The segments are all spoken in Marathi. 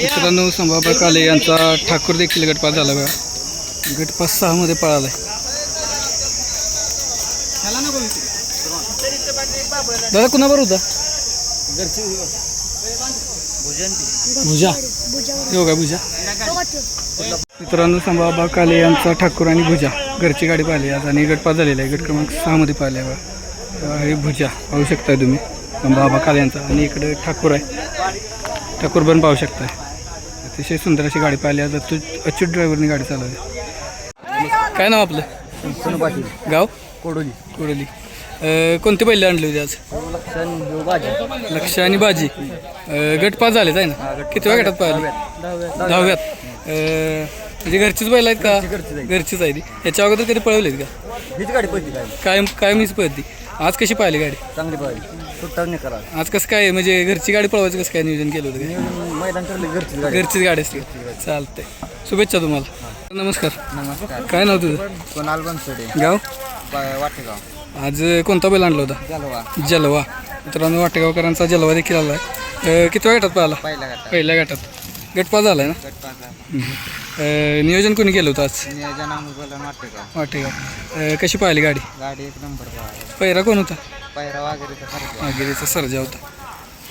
मित्रांनो संभाबा काले यांचा ठाकूर देखील गटपास झाला बघा. गटपास सहामध्ये पळाला दादा कुणाबर होता? भुजा. हो का भुजा? मित्रांनो संभाबा काले यांचा ठाकूर आणि भुजा घरची गाडी पाहिली. आज आणि गटपास झालेला आहे. गट क्रमांक सहामध्ये पाहिले बघा. हे भुजा पाहू शकताय तुम्ही. संभाबा काले यांचा. आणि इकडे ठाकूर आहे. ठाकूर पण पाहू शकताय. अतिशय सुंदर अशी गाडी पाहिली आज अच्युत अच्युत ड्रायव्हरनी गाडी चालवली. काय नाव आपलं? गाव? कोडोली. कोडली. कोणते बैल आणले होते आज? लक्ष आणि बाजी. गट पाच झालेच आहे ना? किती वेळ गटात पाहिले दहाव्यात. म्हणजे घरचीच बैल आहेत का? घरचीच आहे ती याच्या अगोदर कधी पळवलीत का? हीच गाडी पहिली काय कायम कायमीच पळती. आज कशी पाहिली गाडी? चांगली पाहिली सुट्टा नाही करा. आज कसं काय म्हणजे घरची गाडी पळवायचं कसं काय नियोजन केलं होतं का? मैदान ठरले घरची गाडी. घरचीच गाडी असते. चालतंय. शुभेच्छा तुम्हाला. नमस्कार. नमस्कार. काय नाव तुझं? कोणाल बनसोडे गाव? वाटेगाव. आज कोणता बैल आणला होता? जालवा. जलवा. मित्रांनो वाटेगावकरांचा जलवा देखील आला आहे. किती गटात पाहिला पहिला पहिल्या गटात. गटपास झाला आहे ना? हम्म. अं, नियोजन कोणी केलं होतं आज? नियोजन वाटेगाव. वाटेगाव. अं, कशी पाहिली गाडी? गाडी एक नंबर पाहिला पहिरा कोण होता? पैरा वगैरे खर्च आगिरीचा सर्जा होता.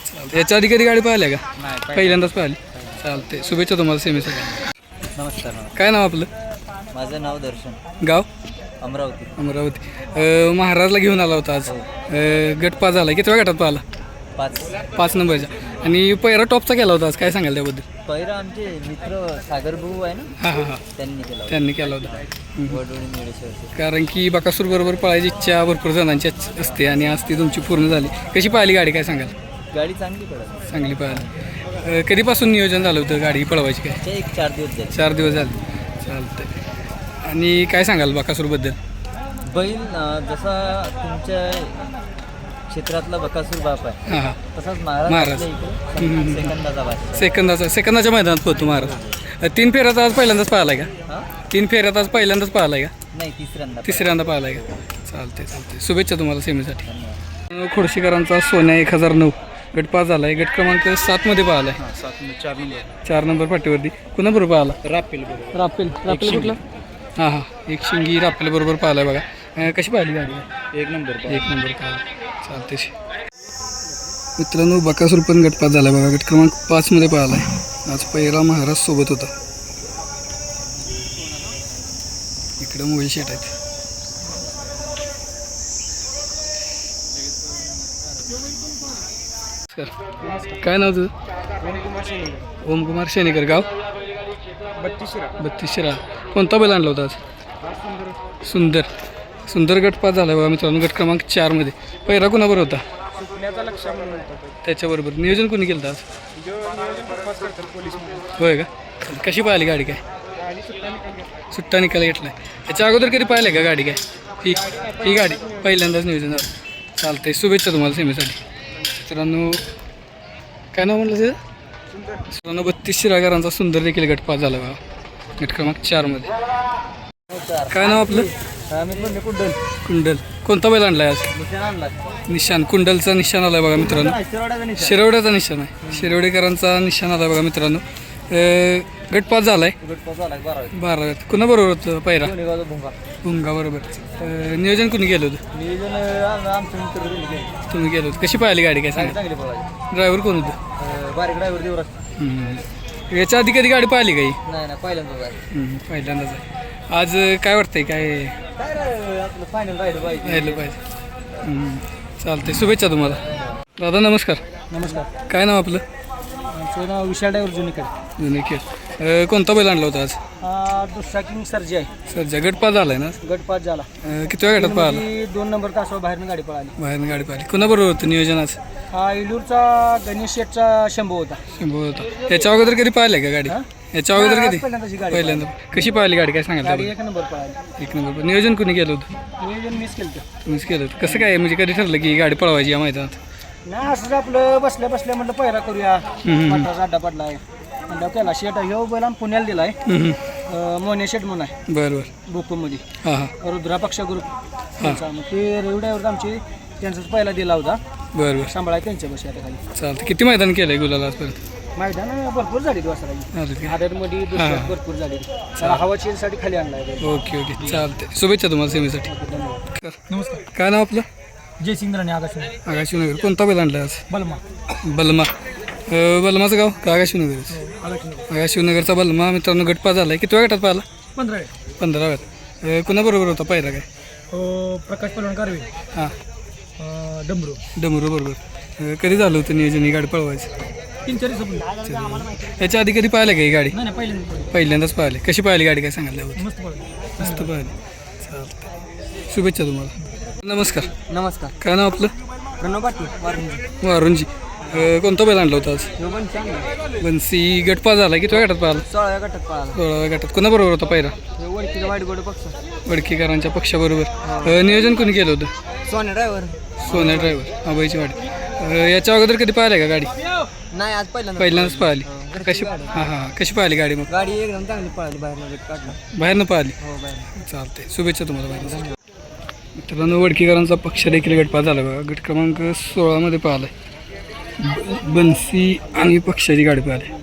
चालतं याच्या आधी कधी गाडी पाहिल्या का? नाही पहिल्यांदाच पाहिली चालते शुभेच्छा तुम्हाला सेमीसाठी नमस्कार काय नाव आपलं? माझं नाव दर्शन. गाव? अमरावती. अमरावती. अं, महाराजला घेऊन आला होता आज. अं, गट पास झाला. किती वेळा गटात पाहिला? पाच. पाच नंबरचा आणि पहिला टॉपचा केला होता आज काय सांगाल त्याबद्दल? पैरा आमचे मित्र सागर भाऊ आहे ना हां हां हां. त्यांनी केला त्यांनी केला होता. निळेश्वरचे कारण की बकासूर बरोबर पळायची इच्छा भरपूर जणांची अच- असते आणि आज ती तुमची पूर्ण झाली. कशी पाहिली गाडी काय सांगाल? गाडी चांगली पडत चांगली पाहिली अं, कधीपासून नियोजन झालं होतं गाडी पळवायची काय? ते एक चार दिवस झाले. चार दिवस झाले. चालतंय. आणि काय सांगाल बकासूरबद्दल? बैल अं, जसा तुमच्या क्षेत्रातला बकासूर बाप आहे. हां हां. तसाच महाराज. इकडे सेकंदाचा बाप सेकंदाचा सेकंदाच्या मैदानात पोहतो महाराज. तीन फेऱ्यात आज पहिल्यांदाच पाहिलाय का? हा? तीन फेऱ्यात आज पहिल्यांदाच पाहिलाय का? नाही तिसऱ्यांदा तिसऱ्यांदा पाहिलाय का? चालते चालते शुभेच्छा तुम्हाला सेमीसाठी. खोडशीकरांचा सोन्या एक हजार नऊ. गट पास झालाय. गट क्रमांक सातमध्ये पाहिलाय. सात चार नंबर. चार नंबर पाठीवरती. कुणाबरोबर पाहिला? रापेल बरोबर. रापेल रापेल कुठला? हां हां. एक शिंगी रापेल बरोबर पाहिलाय बघा. अं, कशी पाहिली गाडी? एक नंबर एक नंबर पाहिला. चालते मित्रांनो बकासूर पण गट पास झाला बघा. गट क्रमांक पाचमध्ये पाहिलाय आज पहिला महाराज सोबत होता. इकडं मोबाईल शेट आहेत. सर काय नाव तुझं? ओमकुमार शेनेकर गाव? बत्तीस शिरा कोणता बैल आणला होता आज? सुंदर. सुंदर गट पास झाला बघा मित्रांनो गट क्रमांक चारमध्ये पहिला कोणाबरोबर होता? त्याच्याबरोबर. नियोजन कोणी केलं होतं आज होय का? कशी पाहिली गाडी काय? सुट्टा निकाल घेतलाय. याच्या अगोदर कधी पाहिलं का गाडी काय? ही ही गाडी पहिल्यांदाच नियोजन झालं. चालतंय. शुभेच्छा तुम्हाला सेमीसाठी. मित्रांनो काय नाव म्हटलं ते मित्रांनो बत्तीस शिरागारांचा सुंदर देखील गट पास झाला बघा. गट क्रमांक चारमध्ये काय नाव आपलं? कुंडल कुंडल. कोणता बैल आणलाय आज? निशाण निशान कुंडलचा निशाण आलाय बघा मित्रांनो. शिरवड्याचा निशाण. आहे. शिरवडेकरांचा निशाण आलाय बघा मित्रांनो. अं, गट पास झालाय बाराव्यात कुणाबरोबर होतं बाजू भुंगा. बरोबर. नियोजन कुणी केलं होतं? तुम्ही केलं होतं. कशी पाहिली गाडी? काय सांगा? ड्रायव्हर कोण होतं. याच्या आधी कधी गाडी पाहिली काही? पहिल्यांदाच आहे. आज काय वाटतंय? काय फायनल राहिलं पाहिजे. राहिलं पाहिजे हम्म. चालतंय. शुभेच्छा तुम्हाला. दादा नमस्कार. नमस्कार. काय नाव आपलं? आमचं नाव विशाल ड्रायव्हर जुनीकर जुने खेळ अं, कोणता बैल आणला होता आज? दुसरा किंग सर्जी आहे. सध्या गट पास झालाय ना? गट पाच झाला. अं, किती वेळ गटात पाहिला ती दोन नंबर तासावर बाहेरनं गाडी पळाली. बाहेर गाडी पाहिली कुणाबरोबर होतं नियोजन आज? हा इलूरचा गणेश शेठचा शंभू होता. शंभू होता. याच्या अगोदर कधी पाहिलंय का गाडी? याच्या अगोदर कधी? पहिल्यांदाची गाडी पहिल्यांदा. कशी पाहिली गाडी? काय सांगाल गाडी त्याबद्दल? एक नंबर पळाली. एक नंबर नियोजन कुणी केलं होतं? नियोजन मिस केलं होतं. तुम्हीच केलं होतं. कसं काय? म्हणजे कधी ठरलं की गाडी पळवायची या मैदानात? नाही असंच आपलं बसल्या बसल्या म्हटलं पहिरा करूया. हम्म. पठाचा अड्डा पडलाय. म्हणलं केला शेट ह्यो बैल आम्ही पुण्याला दिलाय. हम्म, हम्म. अं, मोने शेट म्हणून आहे. बरं बरं. भोकमध्ये हां हां. रुद्रा पक्ष ग्रुप त्यांचा मग ते रेवड्यावर आमची त्यांचाच पहिला दिला होता. बरं बरं. सांभाळा त्यांच्या बशी आता खाली. चालतं किती मैदान केलं आहे गुलाला आजपर्यंत मैदान भरपूर झाली वासराची आलं का? आदरमध्ये हां. दुसऱ्यात भरपूर झाली. त्याला हवा साठी खाली आणलाय. Okay okay. चालते शुभेच्छा तुम्हाला सेमीसाठी. कर. नमस्कार. काय नाव आपलं? जयसिंग आकाश आकाशीनगर कोणता बैल आणला आज? बलमा. बलमा. अं, बलमाचं गाव का आकाशीनगर आकाशीनगरचा बलमा मित्रांनो गटपा झाला आहे किती वेळ गटात पाहिला? पंधरा पंधरा वेळात कुणाबरोबर होता पहिला काय? प्रकाश पलवण कारवे हां. डमरू. डमरू बरोबर. अं, कधी झालं होतं नियोजन ही गाडी पळवायची? तीन चार याच्या आधी कधी पाहिलं का ही गाडी? नाही नाही पहिल्यांदा पहिल्यांदाच पाहिली. कशी पाहिली गाडी काय सांगितलं मस्त मस्त पाहिली. चालतं शुभेच्छा तुम्हाला. नमस्कार. नमस्कार. काय नाव आपलं? प्रणव पाटील वारंजी. वारुणजी. अं, कोणता बैल आणला होता आज? ह्यो पण चांगला बनसी गटपा झाला किती वेळ गटात पाहिला सोळाव्या गटात सोळाव्या गटात. कोणाबरोबर होता पहिला? ह्यो वडकीचा वाईट गोड पक्ष. वडकीकरांच्या पक्षाबरोबर. अं, नियोजन कोणी केलं होतं? सोन्या ड्रायव्हर. सोन्या ड्रायव्हर. अभयची वाडी अं, याच्या अगोदर कधी पाहिलं का गाडी? नाही आज पहिल्यांदा पहिल्यांदाच पाहिली कशी. हां हां. कशी पाहिली गाडी मग? गाडी एकदम चांगली पळाली बाहेर गट काढला. बाहेरनं पाहिली हो बाहेर चालते शुभेच्छा तुम्हाला बाहेर मित्रांनो वडकीकरांचा पक्ष देखील गटपात झाला बघा. गट क्रमांक सोळामध्ये पाहिला बनसी आणि पक्षाची गाडी पाहिली.